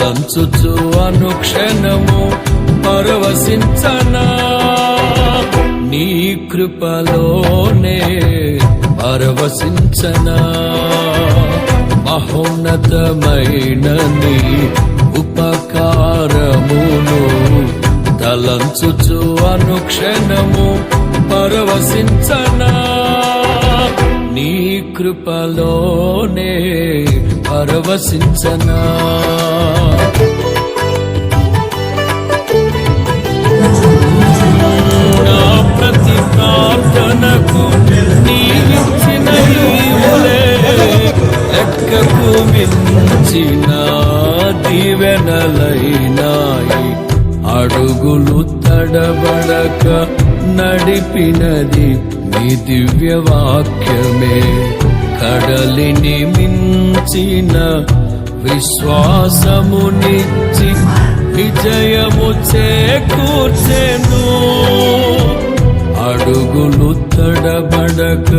తలంచుచు అనుక్షణము పరవశించనా? నీ కృపలోనే పరవశించనా? మహోన్నతమైన నీ ఉపకారమును తలంచుచు అనుక్షణము పరవశించనా? నీ కృపలోనే పరవశించనా. నా ప్రతి ప్రార్థనకు నీవిచ్చిన ఈవులే లెక్కకు మించిన దీవెనలైనాయి. అడుగులు తడబడక నడిపినది నీ దివ్య వాక్యమే కడలిని మించిన విశ్వాసమునిచ్చి విజయము చేకూర్చెను. అడుగులు తడబడక